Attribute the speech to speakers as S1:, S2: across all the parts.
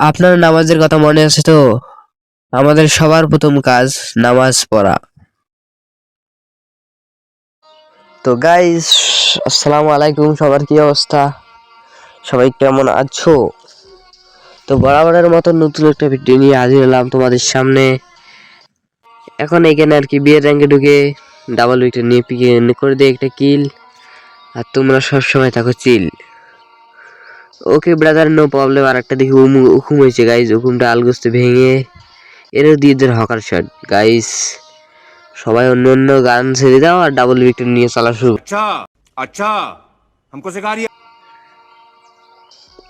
S1: আপনার নামাজের কথা মনে আছে তো? আমাদের সবার প্রথম কাজ নামাজ পড়া। তো গাইস আসসালামু আলাইকুম, সবার কি অবস্থা? সবাই কেমন আছো? তো বরাবরের মতো নতুন একটা ভিডিও নিয়ে হাজির হলাম তোমাদের সামনে। এখন এখানে আর কি বিয়ের র্যাঙ্কে ঢুকে ডাবল উইকেট নিয়ে পিকে করে দিয়ে একটা কিল আর তোমরা সবসময় থাকো chill ওকে ব্রাদার নো প্রবলেম আর একটা দেখি উম উকুম হয়েছে গাইজ উকুমটা আলগোস্তে ভেঙে এরও দিয়ে দেন হকার শট গাইস সবাই অন্য অন্য গান ছেড়ে দাও আর ডাবল উইকেট নিয়ে চলা শুরু
S2: अच्छा अच्छा हमको सिखा रही है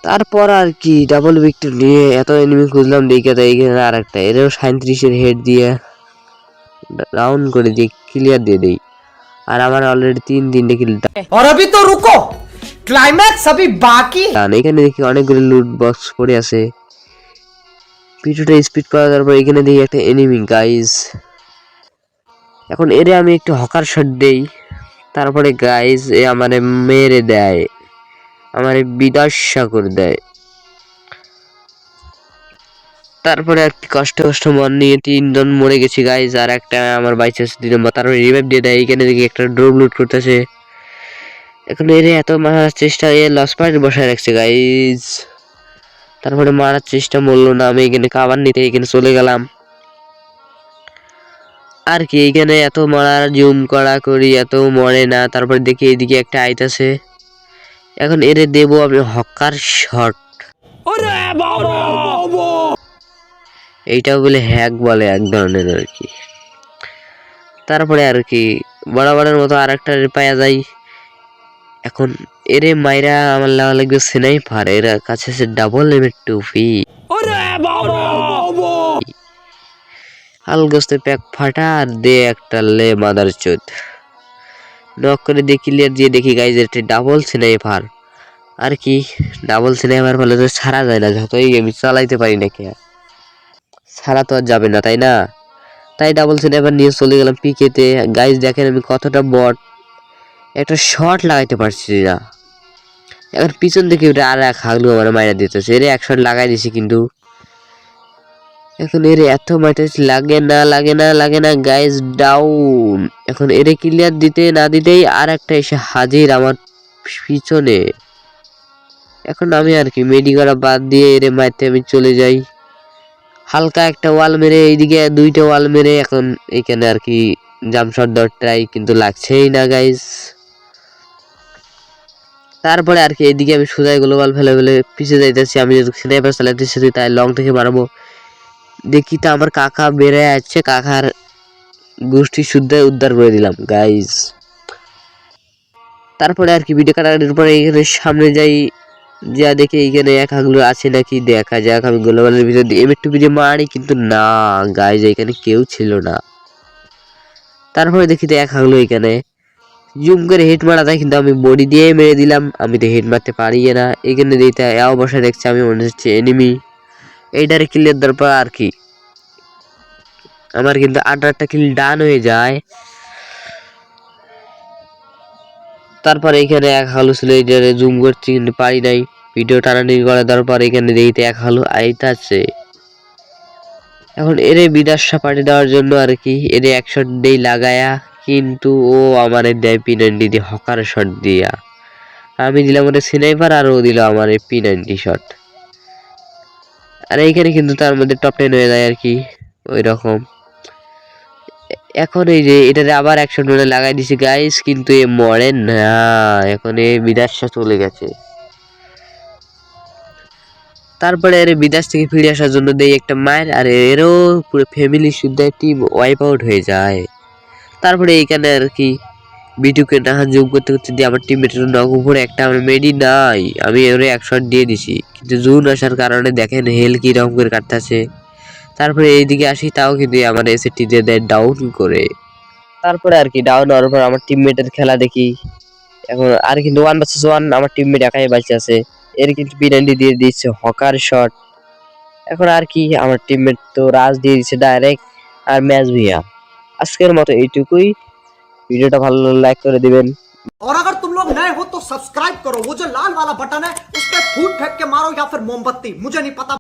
S1: তারপর আর কি ডাবল উইকেট নিয়ে এত এনিমি খুঁজলাম দেখে তো এইখানে আর একটা এরও সাঁত্রিশের হেড দিয়ে রাউন্ড করে দিয়ে ক্লিয়ার দিয়ে দেই আর আমার অলরেডি তিন তিনটে কিল
S3: और अभी तो रुको ক্লাইম্যাক্স সবই
S1: বাকি এখানে দেখি অনেকগুলো লুট বক্স পড়ে আছে পিছুটা স্পিড পাওয়া তারপর এখানে দেখি একটা এনিমি গাইজ এখন এরে আমি একটু হকার শট দেই তারপরে গাইজ এ আমারে মেরে দেয় আমারে বিদর্শা করে দেয় তারপরে একটি কষ্ট কষ্ট মন নিয়ে তিনজন মরে গেছি গাইজ আর একটা আমার বাইচার্স দুই নম্বর তারপরে রিভাইভ দিয়ে দেয় এখানে দেখি একটা ড্রোপ লুট করতেছে এখন এর এত মারার চেষ্টা এ লস পয়েন্ট বসায় রাখছে গাইজ তারপরে মারার চেষ্টা মরলো না আমি এখানে খাবার নিতে এখানে চলে গেলাম। আর কি এখানে এত মারার জুম করা করি এত মরে না তারপর দেখি এইদিকে একটা আইতাছে এখন এরে দেব আমি হকার শট এইটাও বলে হ্যাক বলে এক ধরনের আর কি। তারপরে আর কি বরাবরের মতো আর একটা পাওয়া যায়। এখন এরে মাইরা আমার লাগা লাগবে স্নাইপার এর কাছে আছে ডাবল এমের টুপি। আলগস্তে প্যাক ফাটা আর দে একটা লে মাদার চোদ। নক করে দিয়ে ক্লিয়ার দিয়ে দেখি গাইজ একটা ডাবল স্নাইপার আর কি ডাবল স্নাইপার ফলে তো ছাড়া যায় না যতই আমি চালাইতে পারি না কে। ছাড়া তো আর যাবে না তাই না? তাই ডাবল স্নাইপার নিয়ে চলে গেলাম পিকেতে গাইজ দেখেন আমি কতটা বট। একটা শট লাগাইতে পারছি না। এখন পিছন থেকে আর এক হাগলু আমার মাইরা দিতেছে। এর এক শট লাগাই দিছি কিন্তু। এখন এর এত মাইতেছে লাগে না লাগে না লাগে না গাইজ ডাউন এখন এরে ক্লিয়ার দিতে না দিতেই আর একটা এসে হাজির আমার পিছনে। এখন আমি আর কি মেডি করা বাদ দিয়ে এরে মারতে আমি চলে যাই। হালকা একটা ওয়াল মেরে এইদিকে দুইটা ওয়াল মেরে এখন এইখানে আর কি জামশট দর ট্রাই কিন্তু লাগছেই না গাইজ তারপরে আর কি এইদিকে আমি সোজাই গ্লোবাল ফেলে ফেলে পিছিয়ে যাইতেছি, আমি যদি স্নাইপার চালাইতেছি তাই লং থেকে মারবো দেখি তো আমার কাকা বেড়ে যাচ্ছে কাকার গোষ্ঠী শুদ্ধ উদ্ধার করে দিলাম গাইজ তারপরে আর কি ভিডিও কাটার পরে এখানে সামনে যাই, যা দেখি এইখানে এক হাগলো আছে নাকি দেখা যাক, আমি গ্লোবালের ভিতর দিয়ে একটু ভিডিও মারি, কিন্তু না গাইজ এখানে কেউ ছিল না। তারপরে দেখি তো এক হাগলো এখানে। জুম করে হেড মারা যায়, কিন্তু আমি বডি দিয়ে মেরে দিলাম। আমি তো হেড মারতে পারি না। এখানে দিতে এও বসে দেখছি, আমি মনে হচ্ছে এনিমি এইটারে কিলের দরকার আর কি। আমার কিন্তু আট আটটা কিল ডান হয়ে যায়। তারপর এখানে এক হালু ছিল এইটারে জুম করছি, কিন্তু পারি নাই। ভিডিও টানানি করে দেওয়ার পর এখানে দেখতে এক হালু আইতাছে। এখন এরে বিদাসা পাঠি দেওয়ার জন্য আর কি, এরে এক শট দেই লাগায়া। কিন্তু ও আমার দেয় পি নাইনটি দিয়ে হকার শট দিয়া। আমি দিলাম ওটা সিনাইপার আর ও দিল আমার পি নাইনটি শট আর এইখানে কিন্তু তার মধ্যে টপ টেন হয়ে যায় আর কি ওই রকম এখন এই যে এটাতে আবার একশো ডলে লাগাই দিছি গাইস কিন্তু এ মরে না, এখন এ বিদাসা চলে গেছে। তারপরে এর বিদেশ থেকে ফিরে আসার জন্য দেই একটা মায়ের আর এরও পুরো ফ্যামিলি শুদ্ধ টিম ওয়াইপ আউট হয়ে যায়। তারপরে এইখানে আর কি বিটুকে নাহান জুম করতে করতে দিয়ে আমার টিমমেটের নখ উপরে একটা আমার মেডি নাই। আমি ওরে এক শট দিয়ে দিছি। কিন্তু জুন আসার কারণে দেখেন হেল কি রকম করে কাটতেছে। তারপরে এইদিকে আসি, তাও কিন্তু আমার এসে দিয়ে দেয় ডাউন করে। তারপরে আর কি ডাউন হওয়ার পর আমার টিমমেটের খেলা দেখি। এখন আর কিন্তু ওয়ান ভার্সেস ওয়ান আমার টিমমেট একাই বাঁচে আছে। এর কিন্তু বিনান্ডি দিয়ে দিচ্ছে হকার শট এখন আর কি আমার টিমমেট তো রাজ দিয়ে দিচ্ছে ডাইরেক্ট আর ম্যাচ ভিয়া আজকের মতো এইটুকুই ভিডিওটা ভালো লাইক করে দিবেন
S3: और अगर तुम लोग नए हो तो सब्सक्राइब करो वो जो लाल वाला बटन है उस पर फूट फेंक के मारो या फिर मोमबत्ती मुझे नहीं पता